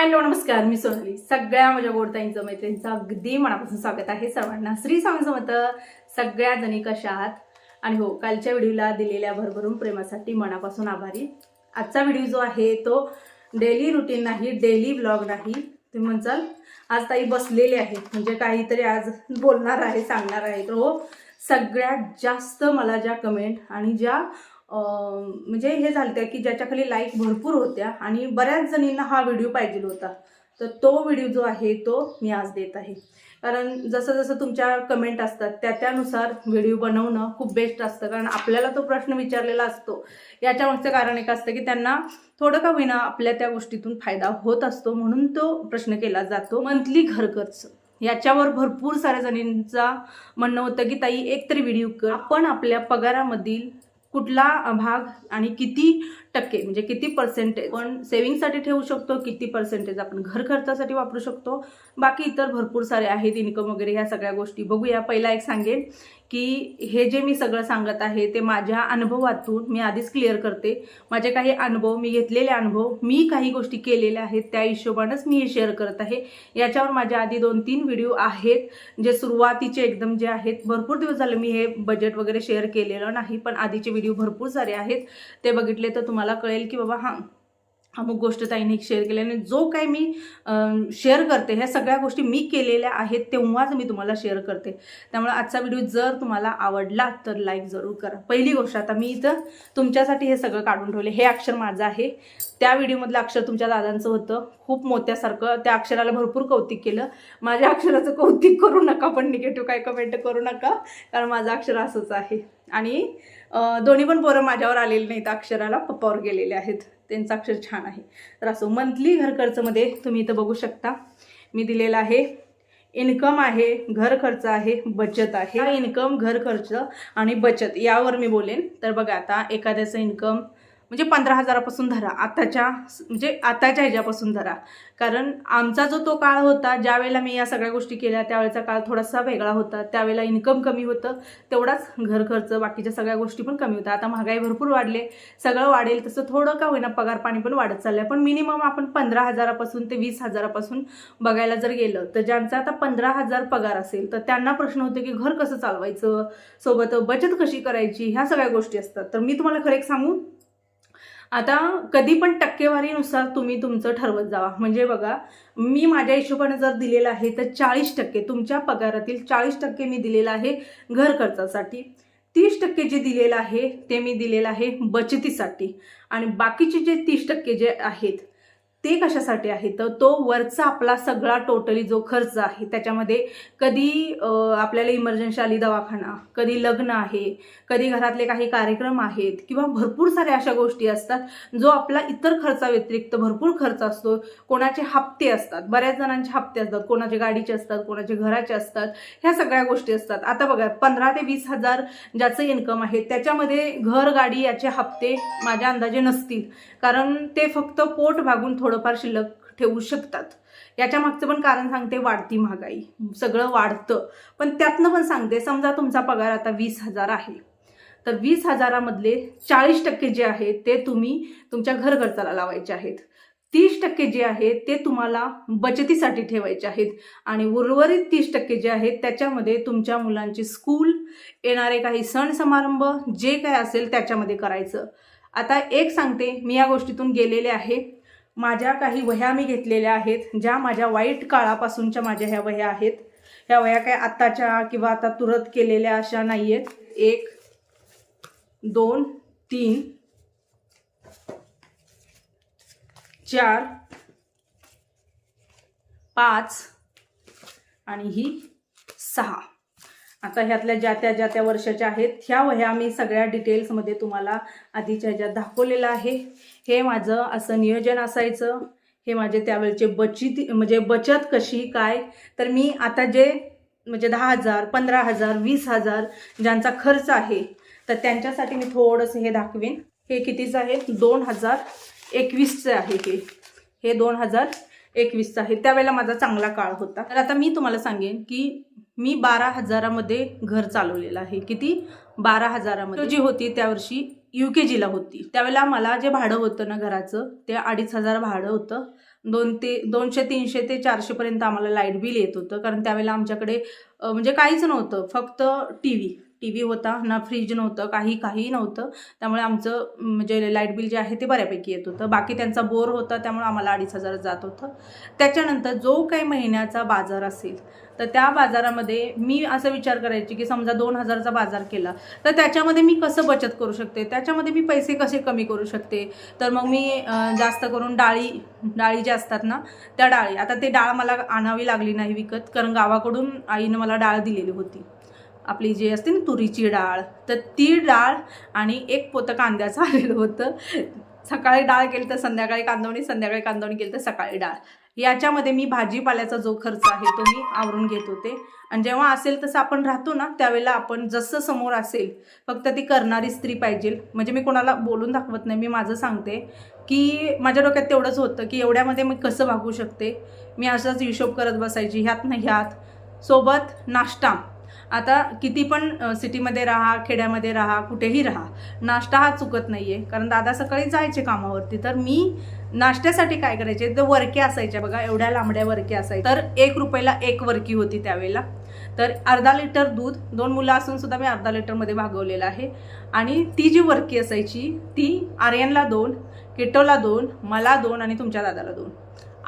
Hello नमस्कार. मी सोनाली. सगळ्या माझ्या गोडताईंचं मैत्रिणींचं अगदी मनापासून स्वागत आहे सर्वांना. श्री स्वामी मतं सगळ्या जणी कशा आहात? आणि हो कालच्या व्हिडिओला दिलेल्या भरभरून प्रेमासाठी मनापासून आभारी. आजचा व्हिडिओ जो आहे तो डेली रुटीन नाही डेली ब्लॉग नाही. तुम्ही म्हणचाल आज ताई बसलेले आहेत म्हणजे काहीतरी आज बोलणार आहे सांगणार आहे. तर हो सगळ्यात जास्त मला ज्या कमेंट आणि ज्या म्हणजे हे झालं त्या की ज्याच्याखाली लाईक भरपूर होत्या आणि बऱ्याच जणींना हा व्हिडिओ पाहिजे होता. तर तो व्हिडिओ जो आहे तो मी आज देत आहे. कारण जसं जसं तुमच्या कमेंट असतात त्या त्यानुसार व्हिडिओ बनवणं खूप बेस्ट असतं. कारण आपल्याला तो प्रश्न विचारलेला असतो. याच्या मागचं कारण एक असतं की त्यांना थोडं का होईना आपल्या त्या गोष्टीतून फायदा होत असतो म्हणून तो प्रश्न केला जातो. मंथली घरखर्च याच्यावर भरपूर साऱ्या जणींचा म्हणणं होतं की ताई एक तरी व्हिडिओ कर. आपण आपल्या पगारामधील कुठला भाग आणि किती टक्के म्हणजे किती पर्सेंटेज पण सेव्हिंगसाठी ठेवू शकतो किती पर्सेंटेज आपण घर खर्चासाठी वापरू शकतो. बाकी इतर भरपूर सारे आहेत इन्कम वगैरे ह्या सगळ्या गोष्टी. बघूया पहिला एक सांगेन की हे जे मी सगळं सांगत आहे ते माझ्या अनुभवातून मी आधीच क्लिअर करते. माझे काही अनुभव मी घेतलेले अनुभव मी काही गोष्टी केलेल्या आहेत त्या हिशोबानंच मी हे शेअर करत आहे. याच्यावर माझ्या आधी दोन तीन व्हिडिओ आहेत जे सुरुवातीचे एकदम जे आहेत. भरपूर दिवस झाले मी हे बजेट वगैरे शेअर केलेलं नाही पण आधीचे व्हिडिओ भरपूर सारे आहेत. ते बघितले तर तुम्हाला कळेल की बाबा हां अमुक गोष्ट ताईने शेअर केली आणि जो काय मी शेअर करते ह्या सगळ्या गोष्टी मी केलेल्या आहेत तेव्हाच मी तुम्हाला शेअर करते. त्यामुळे आजचा व्हिडिओ जर तुम्हाला आवडला तर लाईक जरूर करा. पहिली गोष्ट आता मी इथं तुमच्यासाठी हे सगळं काढून ठेवले. हे अक्षर माझं आहे. त्या व्हिडिओमधलं अक्षर तुमच्या दादांचं होतं. खूप मोत्यासारखं त्या अक्षराला भरपूर कौतिक केलं. माझ्या अक्षराचं कौतिक करू नका पण निगेटिव्ह काय कमेंट करू नका. कारण माझं अक्षर असंच आहे. आणि दोन्ही पण पोरं माझ्यावर आलेले नाहीत. अक्षराला पप्पावर गेलेले आहेत. त्यांचं अक्षर छान आहे. तर असो मंथली घर खर्चमध्ये तुम्ही इथं बघू शकता. मी दिलेला आहे इन्कम आहे घर खर्च आहे बचत आहे. इन्कम घर खर्च आणि बचत यावर मी बोलेन. तर बघा आता एखाद्याचं इन्कम म्हणजे पंधरा हजारापासून धरा. आताच्या म्हणजे आताच्या ह्याच्यापासून धरा. कारण आमचा जो तो काळ होता ज्यावेळेला मी या सगळ्या गोष्टी केल्या त्यावेळेचा काळ थोडासा वेगळा होता. त्यावेळेला इन्कम कमी होतं तेवढाच घर खर्च बाकीच्या सगळ्या गोष्टी पण कमी होत्या. आता महागाई भरपूर वाढले. सगळं वाढेल तसं थोडं का होईना पगार पाणी पण वाढत चाललंय. पण मिनिमम आपण पंधरा हजारापासून ते वीस हजारापासून बघायला जर गेलं तर ज्यांचा आता पंधरा हजार पगार असेल तर त्यांना प्रश्न होतो की घर कसं चालवायचं? सोबत बचत कशी करायची? ह्या सगळ्या गोष्टी असतात. तर मी तुम्हाला खरं एक सांगू आता कधी पण टक्केवारीनुसार तुम्ही तुमचं ठरवत जावा. म्हणजे बघा मी माझ्या हिशोबाने जर दिलेलं आहे तर चाळीस टक्के तुमच्या पगारातील चाळीस टक्के मी दिलेलं आहे घर खर्चासाठी. तीस टक्के जे दिलेलं आहे ते मी दिलेलं आहे बचतीसाठी. आणि बाकीचे जे तीस टक्के जे आहेत ते कशासाठी आहे? तर तो वरचा आपला सगळा टोटली जो खर्च आहे त्याच्यामध्ये कधी आपल्याला इमर्जन्सी आली दवाखाना कधी लग्न आहे कधी घरातले काही कार्यक्रम आहेत किंवा भरपूर साऱ्या अशा गोष्टी असतात जो आपला इतर खर्चाव्यतिरिक्त भरपूर खर्च असतो कोणाचे हप्ते असतात बऱ्याच जणांचे हप्ते असतात कोणाचे गाडीचे असतात कोणाचे घराचे असतात ह्या सगळ्या गोष्टी असतात. आता बघा पंधरा ते वीस हजार ज्याचं इन्कम आहे त्याच्यामध्ये घर गाडी याचे हप्ते माझ्या अंदाजे नसतील कारण ते फक्त पोट भागून थोडं थोडंफार शिल्लक ठेवू शकतात. याच्या मागचं पण कारण सांगते वाढती महागाई. सगळं वाढतं. पण त्यातनं पण सांगते समजा तुमचा पगार आता वीस हजार आहे. तर वीस हजारामधले चाळीस टक्के जे आहेत ते तुम्ही तुमच्या घर खर्चाला लावायचे आहेत. तीस टक्के जे आहेत ते तुम्हाला बचतीसाठी ठेवायचे आहेत. आणि उर्वरित तीस टक्के जे आहेत त्याच्यामध्ये तुमच्या मुलांची स्कूल येणारे काही सण समारंभ जे काय असेल त्याच्यामध्ये करायचं. आता एक सांगते मी या गोष्टीतून गेलेले आहे. माझ्या काही वह्या मी घेतलेल्या आहेत ज्या माझ्या वाईट काळापासूनच्या माझ्या ह्या वह्या आहेत. ह्या वह्या काय आत्ताच्या किंवा आता तुरत केलेल्या अशा नाही आहेत एक दोन तीन चार पाच आणि ही सहा. आता ह्यातल्या ज्या त्या ज्या त्या वर्षाच्या आहेत ह्या वह्या मी सगळ्या डिटेल्समध्ये तुम्हाला आधीच्या ह्याच्यात दाखवलेलं आहे. हे माझं असं नियोजन असायचं. हे माझे त्यावेळचे बचती म्हणजे बचत कशी काय? तर मी आता जे म्हणजे दहा हजार पंधरा हजार वीस हजार ज्यांचा खर्च आहे तर त्यांच्यासाठी मी थोडंसं हे दाखवेन. हे कितीचं आहे? दोन हजार एकवीसचं आहे हे. हे दोन हजार एकवीसचं आहे. त्यावेळेला माझा चांगला काळ होता. तर आता मी तुम्हाला सांगेन की मी बारा हजारामध्ये घर चालवलेलं आहे. किती? बारा हजारामध्ये. जी होती त्या वर्षी यू के जीला होती. त्यावेळेला मला जे भाडं होतं ना घराचं ते अडीच हजार भाडं होतं. दोन ते दोनशे तीनशे ते चारशेपर्यंत आम्हाला लाइट बिल येत होतं. कारण त्यावेळेला आमच्याकडे म्हणजे काहीच नव्हतं. फक्त टी व्ही टी व्ही होता. ना फ्रीज नव्हतं. काही काही नव्हतं. त्यामुळे आमचं म्हणजे लाइट बिल जे आहे ते बऱ्यापैकी येत होतं. बाकी त्यांचा बोर होता त्यामुळे आम्हाला अडीच हजार जात होतं. त्याच्यानंतर जो काही महिन्याचा बाजार असेल तर त्या बाजारामध्ये मी असं विचार करायची की समजा दोन हजारचा बाजार केला तर त्याच्यामध्ये मी कसं बचत करू शकते? त्याच्यामध्ये मी पैसे कसे कमी करू शकते? तर मग मी जास्त करून डाळी डाळी ज्या असतात ना त्या डाळी आता ते डाळ मला आणावी लागली नाही विकत कारण गावाकडून आईनं मला डाळ दिलेली होती. आपली जी असते ना तुरीची डाळ तर ती डाळ आणि एक पोतं कांद्याचं आलेलं होतं. सकाळी डाळ केली तर संध्याकाळी कांदवणी संध्याकाळी कांदवणी केली तर सकाळी डाळ. याच्यामध्ये मी भाजीपाल्याचा जो खर्च आहे तो मी आवरून घेत होते. आणि जेव्हा असेल तसं आपण राहतो ना त्यावेळेला आपण जसं समोर असेल फक्त ती करणारी स्त्री पाहिजे. म्हणजे मी कोणाला बोलून दाखवत नाही मी माझं सांगते. की माझ्या डोक्यात तेवढंच होतं की एवढ्यामध्ये मी कसं भागू शकते? मी असाच हिशोब करत बसायची ह्यात ना ह्यात. सोबत नाश्ता. आता किती पण सिटीमध्ये राहा खेड्यामध्ये राहा कुठेही राहा नाश्ता हा चुकत नाही आहे कारण दादा सकाळी जायचे कामावरती. तर मी नाश्त्यासाठी काय करायचे? तर वरक्या असायच्या बघा एवढ्या लांबड्या वरक्या असायच्या तर एक रुपयाला एक वरकी होती त्यावेळेला. तर अर्धा लिटर दूध दोन मुलं असून सुद्धा मी अर्धा लिटरमध्ये भागवलेलं आहे. आणि ती जी वरकी असायची ती आर्यनला दोन किटोला दोन मला दोन आणि तुमच्या दादाला दोन.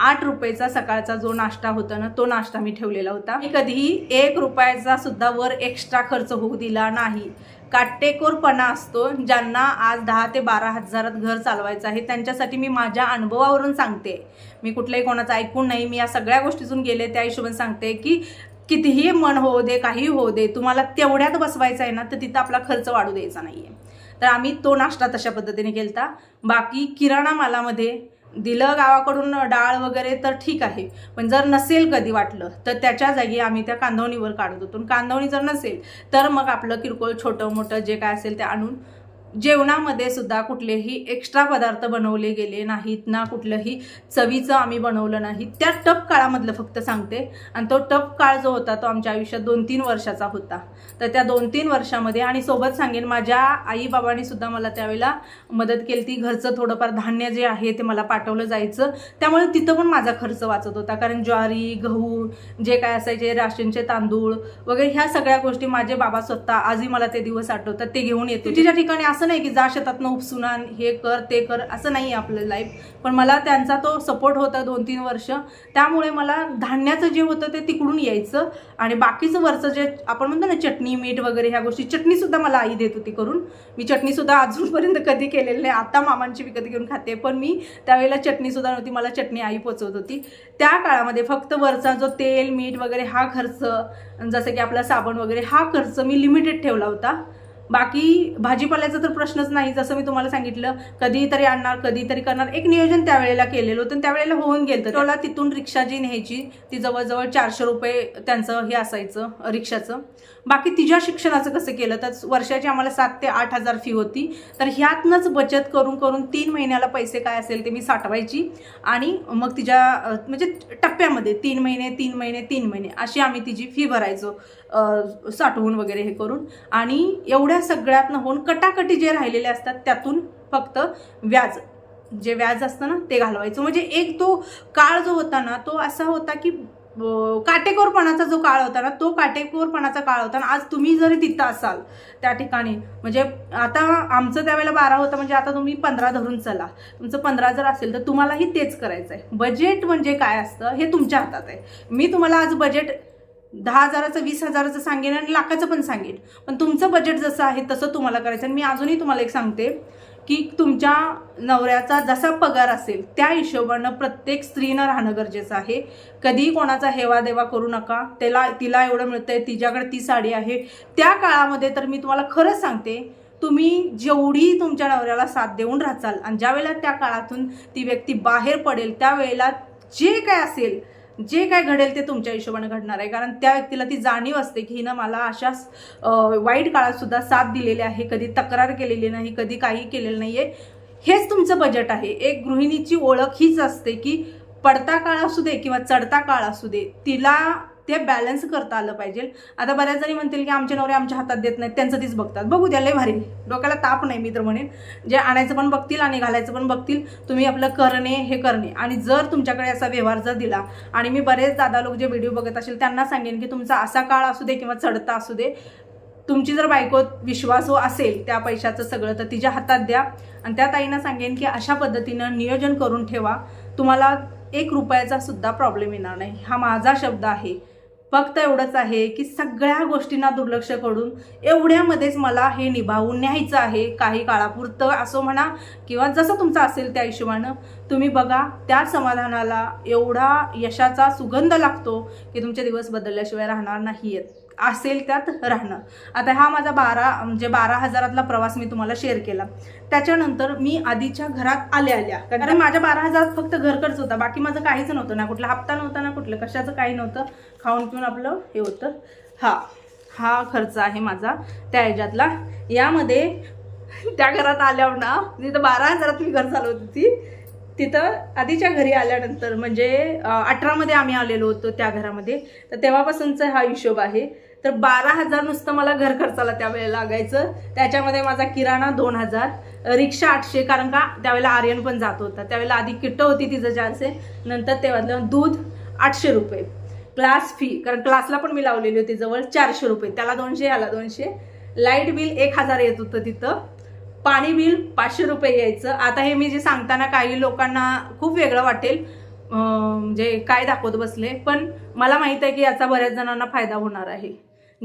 आठ रुपयाचा सकाळचा जो नाश्ता होता ना तो नाश्ता मी ठेवलेला होता. मी कधीही एक रुपयाचा सुद्धा वर एक्स्ट्रा खर्च होऊ दिला नाही. काटेकोरपणा असतो ज्यांना आज दहा ते बारा हजारात घर चालवायचं आहे त्यांच्यासाठी मी माझ्या अनुभवावरून सांगते. मी कुठल्याही कोणाचं ऐकून नाही मी या सगळ्या गोष्टीतून गेले त्या हिशोबाने सांगते की कितीही मन होऊ दे काही होऊ दे तुम्हाला तेवढ्यात बसवायचं आहे ना तर तिथं आपला खर्च वाढू द्यायचा नाही आहे तर आम्ही तो नाश्ता तशा पद्धतीने केलता. बाकी किराणा मालामध्ये दिलं गावाकडून डाळ वगैरे तर ठीक आहे. पण जर नसेल कधी वाटलं तर त्याच्या जागी आम्ही त्या कांदवणीवर काढत होतो. आणि कांदवणी जर नसेल तर मग आपलं किरकोळ छोटं मोठं जे काय असेल ते आणून जेवणामध्ये सुद्धा कुठलेही एक्स्ट्रा पदार्थ बनवले गेले नाहीत ना कुठलंही चवीचं आम्ही बनवलं नाही. त्या टप काळामधलं फक्त सांगते. आणि तो टप काळ जो होता तो आमच्या आयुष्यात दोन तीन वर्षाचा होता. तर त्या दोन तीन वर्षामध्ये आणि सोबत सांगेन माझ्या आईबाबांनी सुद्धा मला त्यावेळेला मदत केली ती घरचं थोडंफार धान्य जे आहे ते मला पाठवलं जायचं. त्यामुळे तिथं पण माझा खर्च वाचत होता. कारण ज्वारी गहू जे काय असायचे राशनचे तांदूळ वगैरे ह्या सगळ्या गोष्टी माझे बाबा स्वतः आजही मला ते दिवस आठवतात. ते घेऊन येते तिच्या ठिकाणी असं असं नाही की जा शेतातनं उपसून आण हे कर ते कर असं नाही आपलं लाईफ पण मला त्यांचा तो सपोर्ट होता दोन तीन वर्ष. त्यामुळे मला धान्याचं जे होतं ते तिकडून यायचं. आणि बाकीचं वरचं जे आपण म्हणतो ना चटणी मीठ वगैरे ह्या गोष्टी चटणीसुद्धा मला आई देत होती करून. मी चटणीसुद्धा अजूनपर्यंत कधी केलेली नाही. आता मामांची विकत घेऊन खाते. पण मी त्यावेळेला चटणीसुद्धा नव्हती. मला चटणी आई पोचवत होती. त्या काळामध्ये फक्त वरचा जो तेल मीठ वगैरे हा खर्च जसं की आपला साबण वगैरे हा खर्च मी लिमिटेड ठेवला होता. बाकी भाजीपाल्याचा तर प्रश्नच नाही. जसं मी तुम्हाला सांगितलं कधीतरी आणणार कधीतरी करणार. एक नियोजन त्यावेळेला केलेलं होतं त्यावेळेला होऊन गेलं त्याला तिथून रिक्षा जी न्यायची ती जवळजवळ चारशे रुपये त्यांचं हे असायचं रिक्षाचं. बाकी तिच्या शिक्षणाचं कसं केलं? तर वर्षाची आम्हाला सात ते आठ हजार फी होती. तर ह्यातनंच बचत करून करून तीन महिन्याला पैसे काय असेल ते मी साठवायची आणि मग तिच्या म्हणजे टप्प्यामध्ये तीन महिने तीन महिने तीन महिने अशी आम्ही तिची फी भरायचो. साठवून वगैरे हे करून आणि एवढ्या सगळ्यातनं होऊन कटाकटी जे राहिलेले असतात त्यातून फक्त व्याज जे व्याज असतं ना ते घालवायचं. म्हणजे एक तो काळ जो होता ना तो असा होता की काटेकोरपणाचा जो काळ होता ना तो काटेकोरपणाचा काळ होता. ना आज तुम्ही जरी तिथं असाल त्या ठिकाणी म्हणजे आता आमचं त्यावेळेला बारा होतं म्हणजे आता तुम्ही पंधरा धरून चला. तुमचं पंधरा जर असेल तर तुम्हालाही तेच करायचं आहे बजेट म्हणजे काय असतं हे तुमच्या हातात आहे. मी तुम्हाला आज बजेट दहा हजाराचं वीस हजाराचं सांगेन आणि लाखाचं पण सांगेन. पण तुमचं बजेट जसं आहे तसं तुम्हाला करायचं. आणि मी अजूनही तुम्हाला एक सांगते की तुमच्या नवऱ्याचा जसा पगार असेल त्या हिशोबानं प्रत्येक स्त्रीनं राहणं गरजेचं आहे. कधीही कोणाचा हेवा देवा करू नका. त्याला तिला एवढं मिळतंय तिच्याकडे ती साडी आहे. त्या काळामध्ये तर मी तुम्हाला खरंच सांगते तुम्ही जेवढी तुमच्या नवऱ्याला साथ देऊन राहचाल आणि ज्या वेळेला त्या काळातून ती व्यक्ती बाहेर पडेल त्यावेळेला जे काय असेल जे काय घडेल ते तुमच्या हिशोबाने घडणार आहे. कारण त्या व्यक्तीला ती जाणीव असते की हिनं मला अशा वाईट काळात सुद्धा साथ दिलेली आहे. कधी तक्रार केलेली नाही कधी काही केलेलं नाही आहे हेच तुमचं बजेट आहे. एक गृहिणीची ओळख हीच असते की पडता काळ असू दे किंवा चढता काळ असू दे तिला ते बॅलन्स करता आलं पाहिजे. आता बऱ्याच जणी म्हणतील की आमचे नवरे आमच्या हातात देत नाहीत त्यांचं तीच बघतात. बघू द्या लय भारी. डोक्याला ताप नाही मी तर म्हणेन. जे आणायचं पण बघतील आणि घालायचं पण बघतील तुम्ही आपलं करणे हे करणे. आणि जर तुमच्याकडे असा व्यवहार जर दिला आणि मी बरेच दादा लोक जे व्हिडिओ बघत असेल त्यांना सांगेन की तुमचा असा काळ असू दे किंवा चढता असू दे. तुमची जर बायकोत हो असेल त्या पैशाचं सगळं तर तिच्या हातात द्या. आणि त्या ताईंना सांगेन की अशा पद्धतीनं नियोजन करून ठेवा. तुम्हाला एक रुपयाचा सुद्धा प्रॉब्लेम येणार नाही. हा माझा शब्द आहे. फक्त एवढंच आहे की सगळ्या गोष्टींना दुर्लक्ष करून एवढ्यामध्येच मला हे निभावून न्यायचं आहे. काही काळापुरतं असो म्हणा किंवा जसं तुमचं असेल त्या हिशोबानं तुम्ही बघा त्या समाधानाला एवढा यशाचा सुगंध लागतो की तुमचे दिवस बदलल्याशिवाय राहणार नाही आहेत असेल त्यात राहणं. आता हा माझा बारा म्हणजे बारा हजारातला प्रवास मी तुम्हाला शेअर केला. त्याच्यानंतर मी आधीच्या घरात आल्या आल्या. कारण माझ्या बारा हजारात फक्त घर खर्च होता. बाकी माझं काहीच नव्हतं. ना कुठला हप्ता नव्हता ना कुठलं कशाचं काही नव्हतं. खाऊन पिऊन आपलं हे होतं. हा हा खर्च आहे माझा त्या ह्याच्यातला. यामध्ये त्या घरात आल्यावर ना तिथं बारा हजारात मी घर चालवत होती तिथं आधीच्या घरी आल्यानंतर म्हणजे अठरामध्ये आम्ही आलेलो होतो त्या घरामध्ये. तर तेव्हापासूनचा हा हिशोब आहे. तर बारा हजार नुसतं मला घर खर्चाला त्यावेळेला लागायचं. त्याच्यामध्ये माझा किराणा दोन हजार रिक्षा आठशे कारण का त्यावेळेला आर्यन पण जात होता. त्यावेळेला आधी किट्ट होती तिचं चारशे नंतर तेव्हा दूध आठशे रुपये क्लास फी कारण क्लासला पण मी लावलेली होती जवळ चारशे रुपये. त्याला दोनशे याला दोनशे. लाइट बिल एक हजार येत होतं तिथं. पाणी बिल पाचशे रुपये यायचं. आता हे मी जे सांगताना काही लोकांना खूप वेगळं वाटेल म्हणजे काय दाखवत बसले पण मला माहीत आहे की याचा बऱ्याच जणांना फायदा होणार आहे.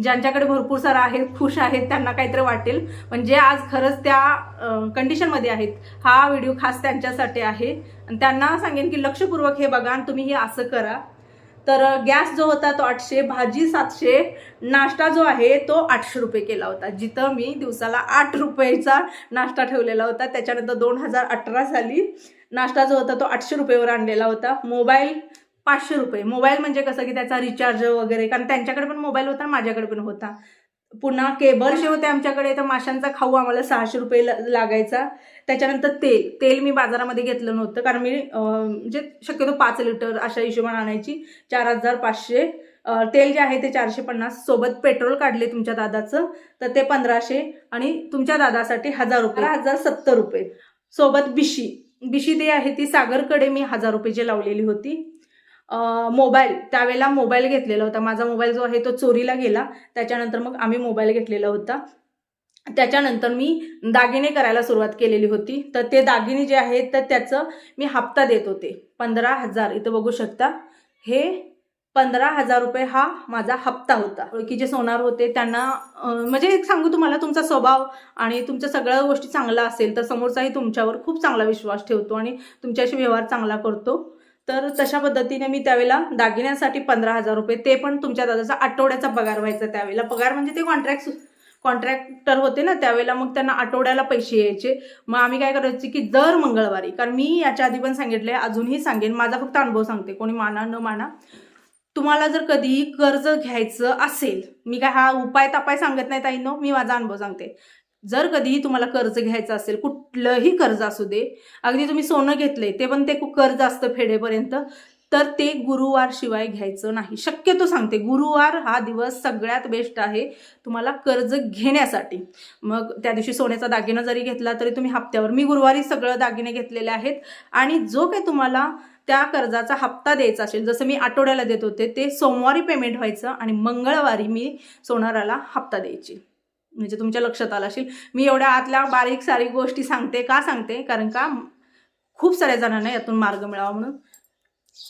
ज्यांच्याकडे भरपूर सारा आहेत खुश आहेत त्यांना काहीतरी वाटेल. पण जे आज खरंच त्या कंडिशनमध्ये आहेत हा व्हिडिओ खास त्यांच्यासाठी आहे. आणि त्यांना सांगेन की लक्षपूर्वक हे बघा आणि तुम्ही हे असं करा. तर गॅस जो होता तो आठशे भाजी सातशे नाश्ता जो आहे तो आठशे रुपये केला होता. जिथं मी दिवसाला आठ रुपयेचा नाश्ता ठेवलेला होता. त्याच्यानंतर दोन हजार अठरा साली नाश्ता जो होता तो आठशे रुपयेवर आणलेला होता. मोबाईल पाचशे रुपये. मोबाईल म्हणजे कसं की त्याचा रिचार्ज वगैरे कारण त्यांच्याकडे पण मोबाईल होता माझ्याकडे पण होता. पुन्हा केबलचे होते आमच्याकडे तर माशांचा खाऊ आम्हाला सहाशे रुपये लागायचा. त्याच्यानंतर तेल. तेल मी बाजारामध्ये घेतलं नव्हतं कारण मी म्हणजे शक्यतो पाच लिटर अशा हिशोबाने आणायची. चार हजार पाचशे. तेल जे आहे ते चारशे पन्नास. सोबत पेट्रोल काढले तुमच्या दादाचं तर ते पंधराशे. आणि तुमच्या दादासाठी हजार रुपये. हजार सत्तर रुपये. सोबत बिशी. बिशी ते आहे ती सागरकडे मी हजार रुपयेची लावलेली होती. मोबाईल. त्यावेळेला मोबाईल घेतलेला होता. माझा मोबाईल जो आहे तो चोरीला गेला. त्याच्यानंतर मग आम्ही मोबाईल घेतलेला होता. त्याच्यानंतर मी दागिने करायला सुरुवात केलेली होती. तर ते दागिने जे आहेत तर त्याचं मी हप्ता देत होते. पंधरा हजार. इथं बघू शकता. हे पंधरा हजार रुपये हा माझा हप्ता होता. की जे सोनार होते त्यांना म्हणजे एक सांगू तुम्हाला तुमचा स्वभाव आणि तुमच्या सगळ्या गोष्टी चांगला असेल तर समोरचाही तुमच्यावर खूप चांगला विश्वास ठेवतो आणि तुमच्याशी व्यवहार चांगला करतो. तर तशा पद्धतीने मी त्यावेळेला दागिन्यांसाठी पंधरा हजार रुपये ते पण तुमच्या दादाचा आठवड्याचा पगार व्हायचा त्यावेळेला. पगार म्हणजे ते कॉन्ट्रॅक्ट कॉन्ट्रॅक्टर होते ना त्यावेळेला मग त्यांना आठवड्याला पैसे यायचे. मग आम्ही काय करायचे की दर मंगळवारी कारण मी याच्या आधी पण सांगितले अजूनही सांगेन माझा फक्त अनुभव सांगते कोणी माना न माना. तुम्हाला जर कधीही कर्ज घ्यायचं असेल मी काय हा उपाय तपाय सांगत नाही ताईनो मी माझा अनुभव सांगते. जर कधीही तुम्हाला कर्ज घ्यायचं असेल कुठलंही कर्ज असू दे अगदी तुम्ही सोनं घेतलंय ते पण ते कर्ज असतं फेडेपर्यंत तर ते गुरुवार शिवाय घ्यायचं नाही. शक्यतो सांगते गुरुवार हा दिवस सगळ्यात बेस्ट आहे तुम्हाला कर्ज घेण्यासाठी. मग त्या दिवशी सोन्याचा दागिना जरी घेतला तरी तुम्ही हप्त्यावर मी गुरुवारी सगळं दागिने घेतलेले आहेत. आणि जो काही तुम्हाला त्या कर्जाचा हप्ता द्यायचा असेल जसं मी आठवड्याला देत होते ते सोमवारी पेमेंट व्हायचं आणि मंगळवारी मी सोनाराला हप्ता द्यायची. म्हणजे तुमच्या लक्षात आलं असेल. मी एवढ्या आतल्या बारीक सारीक गोष्टी सांगते का सांगते? कारण का खूप साऱ्या जणांना यातून मार्ग मिळावा म्हणून.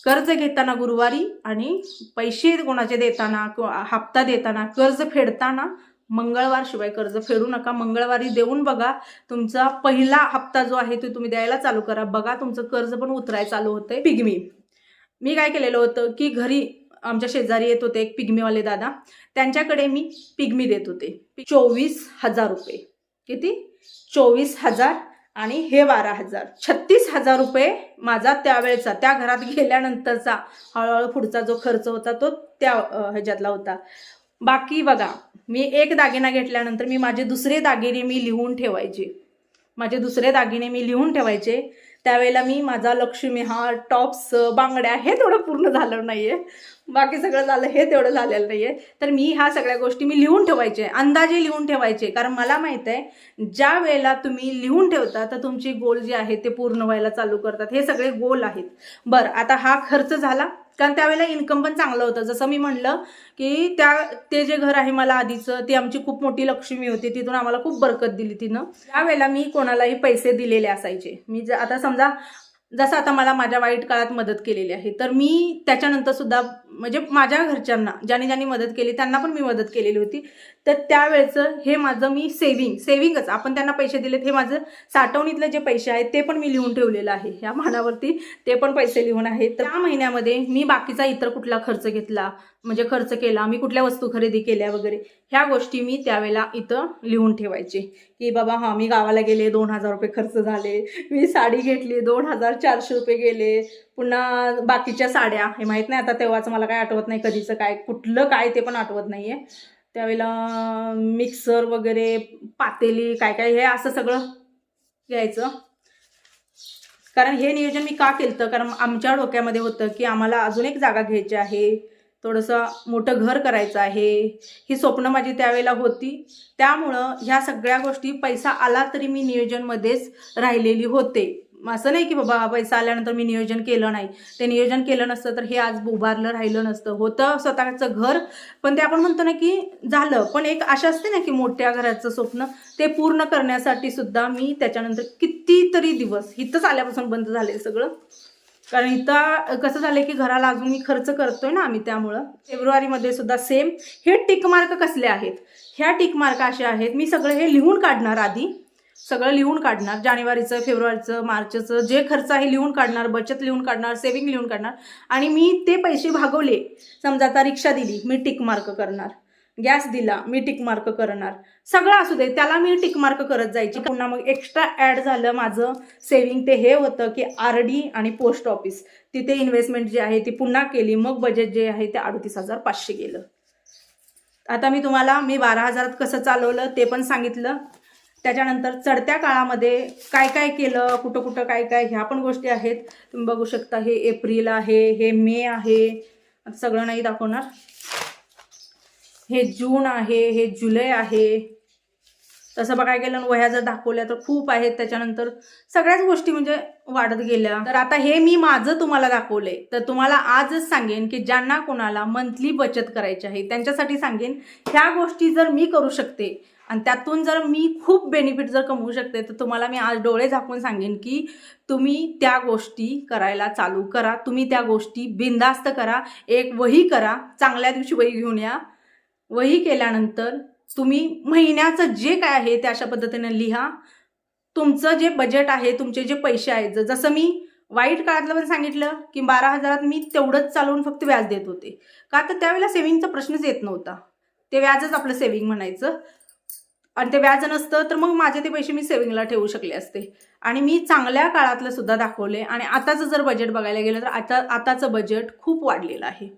कर्ज घेताना गुरुवारी आणि पैसे कोणाचे देताना किंवा हप्ता देताना कर्ज फेडताना मंगळवार शिवाय कर्ज फेडू नका. मंगळवारी देऊन बघा तुमचा पहिला हप्ता जो आहे तो तुम्ही द्यायला चालू करा. बघा तुमचं कर्ज पण उतराय चालू होतंय. पिगमी मी काय केलेलं होतं की घरी आमच्या शेजारी येत होते एक पिगमीवाले दादा. त्यांच्याकडे मी पिगमी देत होते. चोवीस हजार रुपये. किती? चोवीस हजार आणि हे बारा हजार. छत्तीस हजार रुपये माझा त्यावेळेचा त्या घरात गेल्यानंतरचा हळूहळू पुढचा जो खर्च होता तो त्या ह्याच्यातला होता. बाकी बघा मी एक दागिना घेतल्यानंतर मी माझे दुसरे दागिने मी लिहून ठेवायचे. माझे दुसरे दागिने मी लिहून ठेवायचे. त्यावेळेला मी माझा लक्ष्मीहार टॉप्स बांगड्या हे थोडं पूर्ण झालं नाही आहे बाकी सगळं झालं हे तेवढं झालेलं नाही आहे तर मी ह्या सगळ्या गोष्टी मी लिहून ठेवायचे अंदाजे लिहून ठेवायचे. कारण मला माहीत आहे ज्या वेळेला तुम्ही लिहून ठेवता तर तुमचे गोल जे आहेत ते पूर्ण व्हायला चालू करतात. हे सगळे गोल आहेत. बरं आता हा खर्च झाला. कारण त्यावेळेला इन्कम पण चांगलं होतं. जसं मी म्हणलं की त्या ते जे घर आहे मला आधीचं ती आमची खूप मोठी लक्ष्मी होती. तिथून आम्हाला खूप बरकत दिली तिनं. त्यावेळेला मी कोणालाही पैसे दिलेले असायचे. मी जर आता समजा जसं आता मला माझ्या वाईट काळात मदत केलेली आहे तर मी त्याच्यानंतर सुद्धा म्हणजे माझ्या घरच्यांना ज्याने ज्यांनी मदत केली त्यांना पण मी मदत केलेली होती. तर त्यावेळेचं हे माझं मी सेविंग सेव्हिंगच आपण त्यांना पैसे दिलेत हे माझं साठवणीतले जे पैसे आहेत ते पण मी लिहून ठेवलेलं आहे. ह्या मानावरती ते पण पैसे लिहून आहेत. त्या महिन्यामध्ये मी बाकीचा इतर कुठला खर्च घेतला म्हणजे खर्च केला मी कुठल्या वस्तू खरेदी केल्या वगैरे ह्या गोष्टी मी त्यावेळेला इथं लिहून ठेवायचे. की बाबा हां मी गावाला गेले दोन हजार रुपये खर्च झाले. मी साडी घेतली दोन हजार चारशे रुपये गेले. पुन्हा बाकीच्या साड्या हे माहीत नाही आता तेव्हाचं मला काय आठवत नाही कधीचं काय कुठलं काय ते पण आठवत नाही आहे त्यावेळेला मिक्सर वगैरे पातेली काय काय हे असं सगळं घ्यायचं. कारण हे नियोजन मी का केलं होतं कारण आमच्या डोक्यामध्ये होतं की आम्हाला अजून एक जागा घ्यायची आहे. थोडंसं मोठं घर करायचं आहे. ही स्वप्न माझी त्यावेळेला होती. त्यामुळं ह्या सगळ्या गोष्टी पैसा आला तरी मी नियोजनमध्येच राहिलेली होते. असं नाही की बाबा पैसा आल्यानंतर मी नियोजन केलं नाही. ते नियोजन केलं नसतं तर हे आज उभारलं राहिलं नसतं. होतं स्वतःचं घर. पण ते आपण म्हणतो ना की झालं. पण एक आशा असते ना की मोठ्या घराचं स्वप्न ते पूर्ण करण्यासाठी सुद्धा मी त्याच्यानंतर कितीतरी दिवस इथंच आल्यापासून बंद झाले सगळं. कारण इथं कसं झालं की घराला अजून मी खर्च करतोय ना आम्ही त्यामुळं. फेब्रुवारीमध्ये सुद्धा सेम हे टिक मार्क कसले आहेत? ह्या टिक मार्क असे आहेत. मी सगळं हे लिहून काढणार आधी. सगळं लिहून काढणार. जानेवारीचं फेब्रुवारीचं मार्चचं जे खर्च आहे लिहून काढणार बचत लिहून काढणार सेविंग लिहून काढणार. आणि मी ते पैसे भागवले. समजा आता रिक्षा दिली. मी टिक मार्क करणार. गॅस दिला मी टिक मार्क करणार. सगळं असू दे त्याला मी टिक मार्क करत जायची. पुन्हा मग एक्स्ट्रा ॲड झालं माझं सेविंग ते हे होतं की आर डी आणि पोस्ट ऑफिस तिथे इन्व्हेस्टमेंट जी आहे ती पुन्हा केली मग बजेट जे आहे ते अडतीस हजार पाचशे गेलं. आता मी तुम्हाला मी बारा हजारात कसं चालवलं ते पण सांगितलं. त्याच्यानंतर चढत्या काळामध्ये काय काय केलं कुठं कुठं काय काय ह्या पण गोष्टी आहेत. तुम्ही बघू शकता हे एप्रिल आहे हे मे आहे. सगळं नाही दाखवणार. हे जून आहे हे जुलै आहे. तसं बघायला गेलं वह्या जर दाखवल्या तर खूप आहेत. त्याच्यानंतर सगळ्याच गोष्टी म्हणजे वाढत गेल्या. तर आता हे मी माझं तुम्हाला दाखवलंय. तर तुम्हाला आजच सांगेन की ज्यांना कोणाला मंथली बचत करायची आहे त्यांच्यासाठी सांगेन ह्या गोष्टी जर मी करू शकते आणि त्यातून जर मी खूप बेनिफिट जर कमवू शकते तर तुम्हाला मी आज डोळे झाकून सांगेन की तुम्ही त्या गोष्टी करायला चालू करा. तुम्ही त्या गोष्टी बिंदास्त करा. एक वही करा. चांगल्या दिवशी वही घेऊन या. वही केल्यानंतर तुम्ही महिन्याचं जे काय आहे ते अशा पद्धतीनं लिहा. तुमचं जे बजेट आहे तुमचे जे पैसे आहेत जसं मी वाईट काळातलं पण सांगितलं की बारा हजारात मी तेवढंच चालवून फक्त व्याज देत होते. का तर त्यावेळेला सेव्हिंगचा प्रश्नच येत नव्हता. ते व्याजच आपलं सेव्हिंग म्हणायचं. आणि ते व्याज नसतं तर मग माझे ते पैसे मी सेव्हिंगला ठेवू शकले असते. आणि मी चांगल्या काळातलं सुद्धा दाखवले आणि आताचं जर बजेट बघायला गेलं तर आता आताचं बजेट खूप वाढलेलं आहे.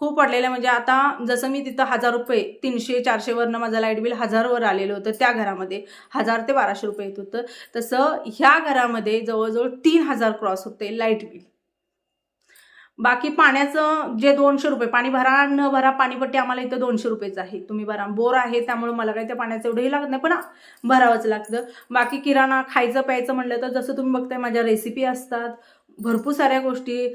खूप वाढलेलं आहे. म्हणजे आता जसं मी तिथं हजार रुपये तीनशे चारशेवरनं माझं लाइट बिल हजारवर आलेलं होतं त्या घरामध्ये. हजार ते बाराशे रुपये येत होतं. तसं ह्या घरामध्ये जवळजवळ तीन हजार क्रॉस होते लाइट बिल. बाकी पाण्याचं जे दोनशे रुपये पाणी भरा न भरा पाणीपट्टी आम्हाला इथं दोनशे रुपयेच आहे. तुम्ही भरा. बोर आहे त्यामुळे मला काही त्या पाण्याचं एवढंही लागत नाही पण भरावंच लागतं. बाकी किराणा खायचं प्यायचं म्हणलं तर जसं तुम्ही बघताय माझ्या रेसिपी असतात. भरपूर साऱ्या गोष्टी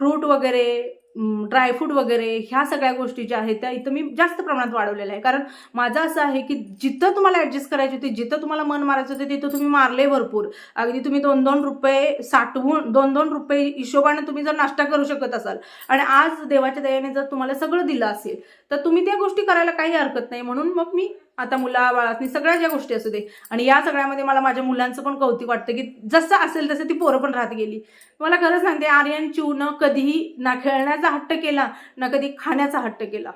फ्रूट वगैरे ड्रायफ्रूट वगैरे ह्या सगळ्या गोष्टी ज्या आहेत त्या इथं मी जास्त प्रमाणात वाढवलेल्या आहे कारण माझं असं आहे की जिथं तुम्हाला ॲडजस्ट करायची होती जिथं तुम्हाला मन मारायचं होतं तिथं तुम्ही मारले भरपूर. अगदी तुम्ही दोन दोन रुपये साठवून दोन दोन रुपये हिशोबाने तुम्ही जर नाश्ता करू शकत असाल आणि आज देवाच्या दयाने जर तुम्हाला सगळं दिलं असेल तर तुम्ही त्या गोष्टी करायला काही हरकत नाही. म्हणून मग मी आता मुला बाळातनी सगळ्या ज्या गोष्टी असू दे. आणि या सगळ्यामध्ये मला माझ्या मुलांचं पण कौतुक वाटतं की जसं असेल तसं ती पोरं पण राहत गेली. मला खरं सांगते आर्यन चिवनं कधीही ना खेळण्याचा हट्ट केला ना कधी खाण्याचा हट्ट केला.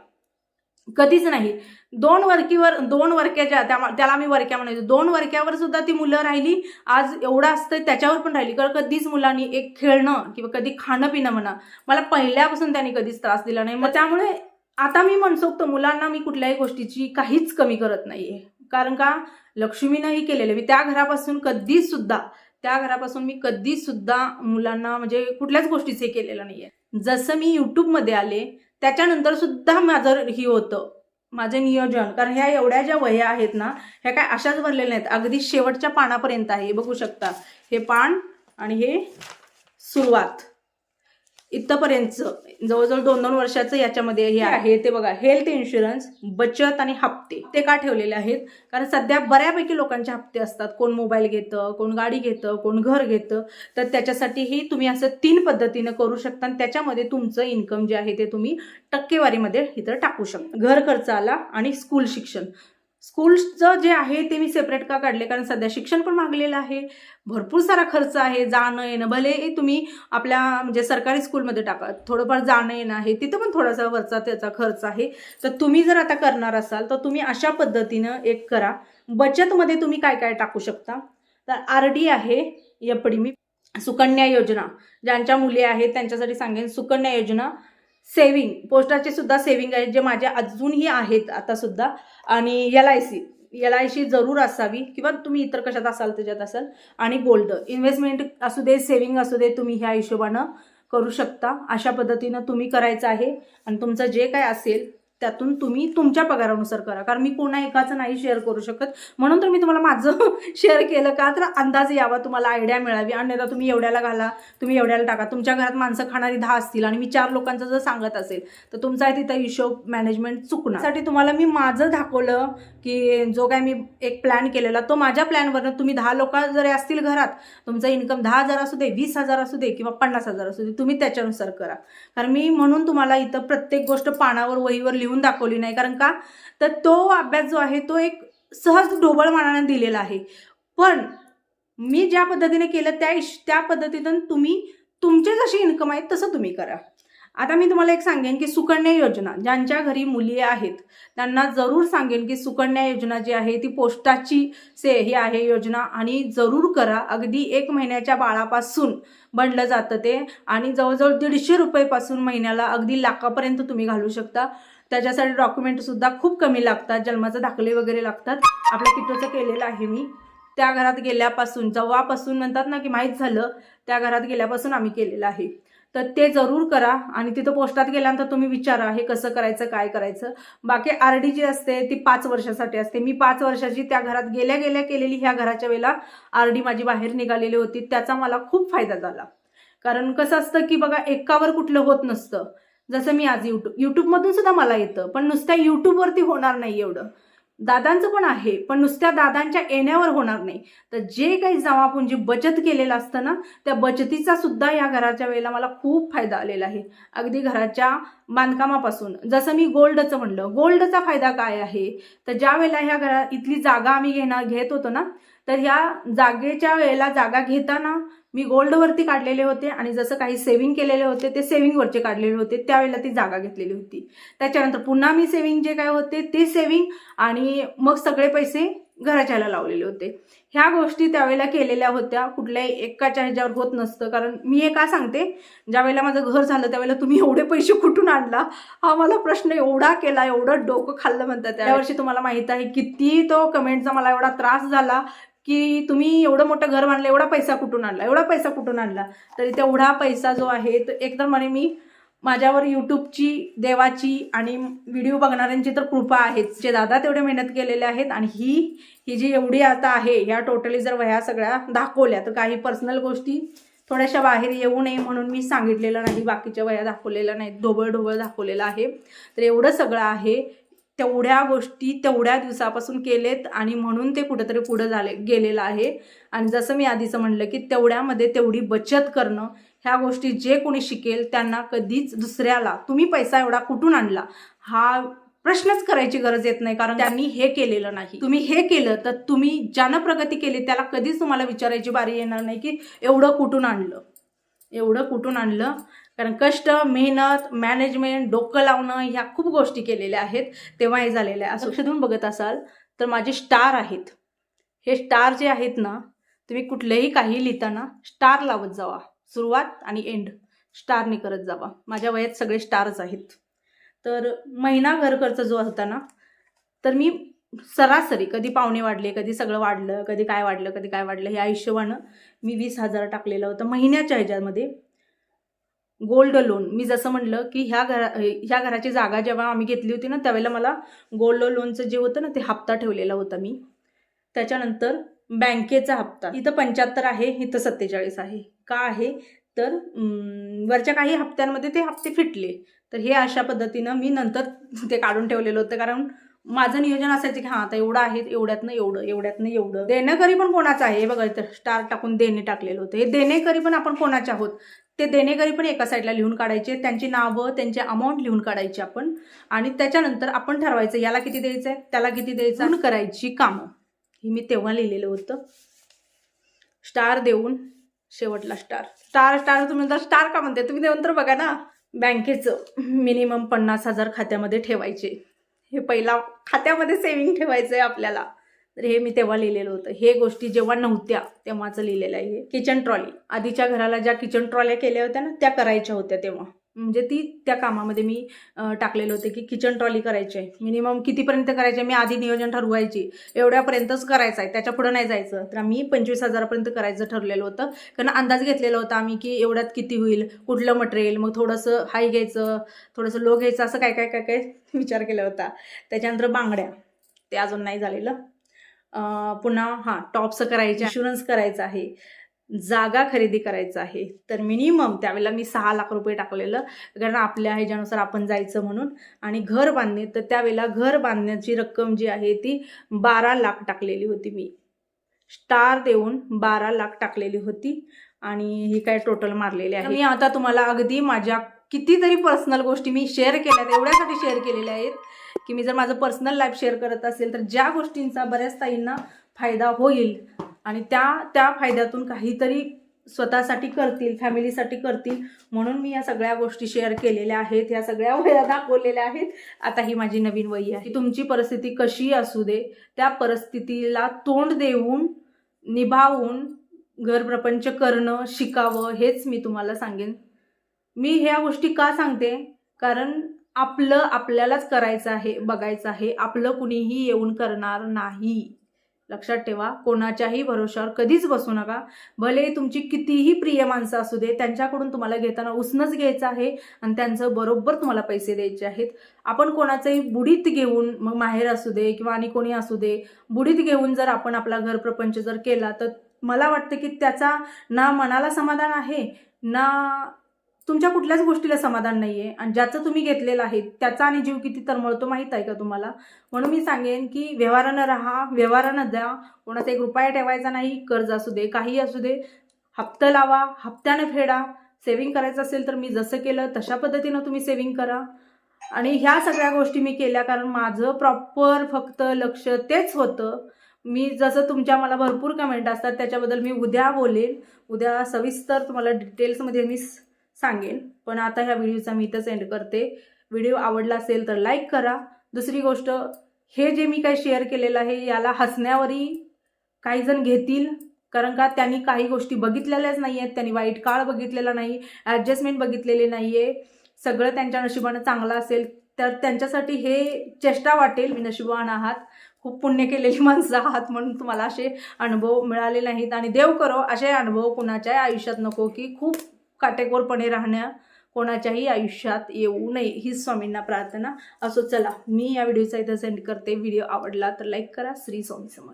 कधीच नाही. दोन वर्कीवर दोन वर्क्याच्या त्या त्याला मी वर्क्या म्हणायचो. दोन वर्क्यावर सुद्धा ती मुलं राहिली आज एवढं असतं त्याच्यावर पण राहिली. कारण कधीच मुलांनी एक खेळणं किंवा कधी खाणं पिणं म्हणा मला पहिल्यापासून त्यांनी कधीच त्रास दिला नाही. मग त्यामुळे आता मी म्हणसोक्त मुलांना मी कुठल्याही गोष्टीची काहीच कमी करत नाहीये. कारण का? लक्ष्मीनंही केलेलं मी त्या घरापासून कधीच सुद्धा त्या घरापासून मी कधीच सुद्धा मुलांना म्हणजे कुठल्याच गोष्टीचे केलेलं नाहीये. जसं मी यूट्यूबमध्ये आले त्याच्यानंतर सुद्धा माझं हे होतं. माझं नियोजन. कारण ह्या एवढ्या ज्या वह्या आहेत ना ह्या काय अशाच भरलेल्या नाहीत. अगदी शेवटच्या पानापर्यंत आहे. बघू शकता. हे पान आणि हे सुरुवात. इथपर्यंतचं जवळजवळ दोन दोन वर्षाचं याच्यामध्ये हे आहे. ते बघा हेल्थ इन्शुरन्स बचत आणि हप्ते ते का ठेवलेले आहेत? कारण सध्या बऱ्यापैकी लोकांचे हप्ते असतात. कोण मोबाईल घेतं कोण गाडी घेतं कोण घर घेतं. तर त्याच्यासाठीही तुम्ही असं तीन पद्धतीनं करू शकता आणि त्याच्यामध्ये तुमचं इन्कम जे आहे ते तुम्ही टक्केवारीमध्ये इथं टाकू शकता. घर खर्च आला आणि स्कूल शिक्षण. स्कूलचं जे आहे ते मी सेपरेट का काढले? कारण सध्या शिक्षण पण मागलेलं आहे. भरपूर सारा खर्च आहे. जाणं येणं भले तुम्ही आपल्या म्हणजे सरकारी स्कूलमध्ये टाका. थोडंफार जाणं येणं आहे. तिथं पण थोडासा वरचा त्याचा खर्च आहे. तर तुम्ही जर आता करणार असाल तर तुम्ही अशा पद्धतीनं एक करा. बचतमध्ये तुम्ही काय काय टाकू शकता? तर आर डी आहे एफ डी मी सुकन्या योजना. ज्यांच्या मुली आहेत त्यांच्यासाठी सांगेन सुकन्या योजना. सेविंग पोस्टाचे सुद्धा सेविंग आहेत जे माझ्या अजूनही आहेत आता सुद्धा. आणि L I C L I C जरूर असावी किंवा तुम्ही इतर कशात असाल त्याच्यात असाल. आणि गोल्ड इन्व्हेस्टमेंट असू दे सेविंग असू दे तुम्ही ह्या हिशोबानं करू शकता. अशा पद्धतीनं तुम्ही करायचं आहे. आणि तुमचं जे काय असेल त्यातून तुम्ही तुमच्या पगारानुसार करा. कारण मी कोणा एकाचं नाही शेअर करू शकत. म्हणून तर मी तुम्हाला माझं शेअर केलं का तर अंदाज यावा तुम्हाला आयडिया मिळावी. अन्यथा तुम्ही एवढ्याला घाला तुम्ही एवढ्याला टाका. तुमच्या घरात माणसं खाणारी दहा असतील आणि मी चार लोकांचं जर सांगत असेल तर तुमचा तिथं हिशोब मॅनेजमेंट चुकण्यासाठी तुम्हाला मी माझं दाखवलं की जो काय मी एक प्लॅन केलेला तो माझ्या प्लॅनवरनं तुम्ही दहा लोक जरी असतील घरात तुमचं इन्कम दहा हजार असू दे वीस हजार असू दे किंवा पन्नास हजार असू दे तुम्ही त्याच्यानुसार करा. कारण मी म्हणून तुम्हाला इथं प्रत्येक गोष्ट पानावर वहीवर लिहून दाखवली नाही. कारण का? तर तो अभ्यास जो आहे तो एक सहज ढोबळमानाने दिलेला आहे. पण मी ज्या पद्धतीने केलं त्या इश त्या पद्धतीतून तुम्ही तुमचे जशी इन्कम आहेत तसं तुम्ही करा. आता मी तुम्हाला एक सांगेन की सुकन्या योजना ज्यांच्या घरी मुली आहेत त्यांना जरूर सांगेन की सुकन्या योजना जी आहे ती पोस्टाची से ही आहे योजना आणि जरूर करा. अगदी एक महिन्याच्या बाळापासून बनलं जातं ते आणि जवळजवळ दीडशे रुपयेपासून महिन्याला अगदी लाखापर्यंत तुम्ही घालू शकता. त्याच्यासाठी डॉक्युमेंटसुद्धा खूप कमी लागतात. जन्माचे दाखले वगैरे लागतात. आपल्या किटोचं केलेलं आहे मी. त्या घरात गेल्यापासून जेव्हापासून म्हणतात ना की माहीत झालं त्या घरात गेल्यापासून आम्ही केलेलं आहे. तर ते जरूर करा आणि तिथं पोस्टात गेल्यानंतर तुम्ही विचारा हे कसं करायचं काय करायचं. बाकी आर डी जी असते ती पाच वर्षासाठी असते. मी पाच वर्षाची त्या घरात गेल्या गेल्या केलेली ह्या घराच्या वेळेला आर डी माझी बाहेर निघालेली होती. त्याचा मला खूप फायदा झाला. कारण कसं असतं की बघा एकावर कुठलं होत नसतं. जसं मी आज यूट्यूब यूट्यूबमधून सुद्धा मला येतं पण नुसत्या यूट्यूबवरती होणार नाही एवढं. दादांचं पण आहे पण नुसत्या दादांच्या येण्यावर होणार नाही. तर जे काही जमापुंजी बचत केलेलं असतं ना त्या बचतीचा सुद्धा या घराच्या वेळेला मला खूप फायदा आलेला आहे. अगदी घराच्या बांधकामापासून. जसं मी गोल्डचं म्हणलं गोल्डचा फायदा काय आहे? तर ज्या वेळेला ह्या घरा इथली जागा आम्ही घेणार घेत होतो ना तर ह्या जागेच्या वेळेला जागा घेताना मी गोल्डवरती काढलेले होते आणि जसं काही सेव्हिंग केलेले होते ते सेव्हिंगवरचे काढलेले होते. त्यावेळेला ती जागा घेतलेली होती. त्याच्यानंतर पुन्हा मी सेव्हिंग जे काय होते ते सेव्हिंग आणि मग सगळे पैसे घराच्याला लावलेले होते. ह्या गोष्टी त्यावेळेला केलेल्या होत्या. कुठल्याही एकाच्या ह्याच्यावर होत नसतं. कारण मी हे का सांगते? ज्यावेळेला माझं घर झालं त्यावेळेला तुम्ही एवढे पैसे कुठून आणला? हा मला प्रश्न एवढा केला एवढं डोकं खाल्लं म्हणतात. त्यावर्षी तुम्हाला माहीत आहे किती तो कमेंटचा मला एवढा त्रास झाला. की तुम्ही एवढं मोठं घर बांधलं एवढा पैसा कुठून आणला? एवढा पैसा कुठून आणला? तरी तेवढा पैसा जो आहे तो एकदम म्हणे मी माझ्यावर यूट्यूबची देवाची आणि व्हिडिओ बघणाऱ्यांची तर कृपा आहेच. जे दादा तेवढे मेहनत केलेले आहेत आणि ही ही जी एवढी आता आहे ह्या टोटली जर वह्या सगळ्या दाखवल्या तर काही पर्सनल गोष्टी थोड्याशा बाहेर येऊ नये म्हणून मी सांगितलेलं नाही बाकीच्या वह्या दाखवलेल्या नाहीत ढोबळ ढोबळ दाखवलेलं आहे. तर एवढं सगळं आहे. तेवढ्या गोष्टी तेवढ्या दिवसापासून केलेत आणि म्हणून ते कुठंतरी पुढं झाले गेलेलं आहे. आणि जसं मी आधीचं म्हणलं की तेवढ्यामध्ये तेवढी बचत करणं ह्या गोष्टी जे कोणी शिकेल त्यांना कधीच दुसऱ्याला तुम्ही पैसा एवढा कुठून आणला? हा प्रश्नच करायची गरज येत नाही कारण त्यांनी हे केलेलं नाही. तुम्ही हे केलं तर तुम्ही ज्यानं प्रगती केली त्याला कधीच तुम्हाला विचारायची बारी येणार नाही की एवढं कुठून आणलं? एवढं कुठून आणलं? कारण कष्ट मेहनत मॅनेजमेंट डोकं लावणं ह्या खूप गोष्टी केलेल्या आहेत तेव्हा हे झालेलं आहे. असं शोधून देऊन बघत असाल तर माझे स्टार आहेत. हे स्टार जे आहेत ना तुम्ही कुठलेही काही लिहिताना स्टार लावत जावा. सुरुवात आणि एंड स्टारने करत जावा. माझ्या वयात सगळे स्टारच आहेत. तर महिना घर खर्च जो होता ना तर मी सरासरी कधी पाहुणे वाढले कधी सगळं वाढलं कधी काय वाढलं कधी काय वाढलं या हिशोबानं मी वीस हजार टाकलेलं होतं. महिन्याच्या ह्याच्यामध्ये गोल्ड लोन. मी जसं म्हणलं की ह्या घरा ह्या घराची जागा जेव्हा आम्ही घेतली होती ना त्यावेळेला मला गोल्ड लोनचं जे होतं ना ते हप्ता ठेवलेला होता मी. त्याच्यानंतर बँकेचा हप्ता. इथं पंच्याहत्तर आहे इथं सत्तेचाळीस आहे. का आहे? तर वरच्या काही हप्त्यांमध्ये ते हप्ते फिटले. तर हे अशा पद्धतीनं मी नंतर ते काढून ठेवलेलं होतं. कारण माझं नियोजन असायचं की हां आता एवढं आहे एवढ्यातनं एवढं एवढ्यातनं एवढं. देणेकरी पण कोणाचं आहे? हे बघा इथं स्टार टाकून देणे टाकलेलं होतं. हे देणेकरी पण आपण कोणाचे आहोत? ते देणेकरी पण एका साईडला लिहून काढायचे त्यांची नावं त्यांचे अमाऊंट लिहून काढायची आपण. आणि त्याच्यानंतर आपण ठरवायचं याला किती द्यायचं आहे त्याला किती द्यायचं. आहे. करायची कामं. हे मी तेव्हा लिहिलेलं होतं. स्टार देऊन शेवटला स्टार स्टार स्टार तुम्ही तर स्टार का म्हणते तुम्ही देऊन तर बघा ना. बँकेचं मिनिमम पन्नास हजार खात्यामध्ये ठेवायचे. हे पहिला खात्यामध्ये सेविंग ठेवायचं आहे आपल्याला. तर हे मी तेव्हा लिहिलेलं होतं. हे गोष्टी जेव्हा नव्हत्या तेव्हाचं लिहिलेलं आहे हे. किचन ट्रॉली आधीच्या घराला ज्या किचन ट्रॉल्या केल्या होत्या ना त्या करायच्या होत्या तेव्हा. म्हणजे ती त्या कामामध्ये मी टाकलेलं होतं की किचन ट्रॉली करायची आहे. मिनिमम कितीपर्यंत करायचे मी आधी नियोजन ठरवायची. एवढ्यापर्यंतच करायचं आहे. त्याच्या पुढं नाही जायचं. तर आम्ही पंचवीस हजारापर्यंत करायचं ठरलेलं होतं. कारण अंदाज घेतलेला होता आम्ही की एवढ्यात किती होईल? कुठलं मटेरियल मग थोडंसं हाय घ्यायचं थोडंसं लो घ्यायचं असं काय काय काय काय विचार केला होता. त्याच्यानंतर बांगड्या. ते अजून नाही झालेलं. पुन्हा हां टॉप्स करायचे इन्शुरन्स करायचा आहे जागा खरेदी करायचं आहे तर मिनिमम त्यावेळेला मी सहा लाख रुपये टाकलेलं कारण आपल्या ह्याच्यानुसार आपण जायचं म्हणून आणि घर बांधणे तर त्यावेळेला घर बांधण्याची रक्कम जी आहे ती बारा लाख टाकलेली होती मी. स्टार देऊन बारा लाख टाकलेली होती आणि ही काय टोटल मारलेली आहे. मी आता तुम्हाला अगदी माझ्या कितीतरी पर्सनल गोष्टी मी शेअर केल्या एवढ्यासाठी शेअर केलेल्या आहेत. की मी जर माझं पर्सनल लाईफ शेअर करत असेल तर ज्या गोष्टींचा बऱ्याच ताईंना फायदा होईल. आणि त्या त्या फायद्यातून काहीतरी स्वतःसाठी करतील फॅमिलीसाठी करतील. म्हणून मी या सगळ्या गोष्टी शेअर केलेल्या आहेत या सगळ्या वया दाखवलेल्या आहेत. आता ही माझी नवीन वही आहे. तुमची परिस्थिती कशी असू दे त्या परिस्थितीला तोंड देऊन निभावून घरप्रपंच करणं शिकावं हेच मी तुम्हाला सांगेन. मी ह्या गोष्टी का सांगते? कारण आपलं आपल्यालाच करायचं आहे बघायचं आहे. आपलं कुणीही येऊन करणार नाही. लक्षात ठेवा कोणाच्याही भरोशावर कधीच बसू नका. भले तुमची कितीही प्रिय माणसं असू दे त्यांच्याकडून तुम्हाला घेताना उसनच घ्यायचं आहे आणि त्यांचं बरोबर तुम्हाला पैसे द्यायचे आहेत. आपण कोणाचंही बुडीत घेऊन मग माहेर असू दे किंवा आणि कोणी असू दे बुडीत घेऊन जर आपण आपला घर प्रपंच जर केला तर मला वाटतं की त्याचा ना मनाला समाधान आहे ना तुमच्या कुठल्याच गोष्टीला समाधान नाही आहे आणि ज्याचं तुम्ही घेतलेलं आहे त्याचा आणि जीव किती तळमळतो माहीत आहे का तुम्हाला? म्हणून मी सांगेन की व्यवहारानं राहा व्यवहारानं द्या. कोणाचा एक रुपया ठेवायचा नाही कर्ज असू दे काही असू दे. हप्ता लावा हप्त्यानं फेडा. सेविंग करायचं असेल तर मी जसं केलं तशा पद्धतीनं तुम्ही सेविंग करा. आणि ह्या सगळ्या गोष्टी मी केल्या कारण माझं प्रॉपर फक्त लक्ष तेच होतं. मी जसं तुमच्या मला भरपूर कमेंट असतात त्याच्याबद्दल मी उद्या बोलेन. उद्या सविस्तर तुम्हाला डिटेल्समध्ये मी सांगेल सांगेन. पण आता ह्या व्हिडिओचा मी इथंच एंड करते. व्हिडिओ आवडला असेल तर लाईक करा. दुसरी गोष्ट हे जे मी काही शेअर केलेलं आहे याला हसण्यावरही काही जण घेतील. कारण का त्यांनी काही गोष्टी बघितलेल्याच नाही आहेत त्यांनी वाईट काळ बघितलेला नाही ॲडजस्टमेंट बघितलेले नाही आहे सगळं त्यांच्या नशिबानं चांगलं असेल तर त्यांच्यासाठी हे चेष्टा वाटेल. मी नशिबान आहात. खूप पुण्य केलेली माणसं आहात म्हणून तुम्हाला असे अनुभव मिळाले नाहीत. आणि देव करो असे अनुभव कुणाच्याही आयुष्यात नको की खूप काटेकोरपणे राहण्या कोणाच्याही आयुष्यात येऊ नये हीच स्वामींना प्रार्थना. असो चला मी या व्हिडिओचा इथं सेंड करते. व्हिडिओ आवडला तर लाईक करा. श्री स्वामी समर्थ.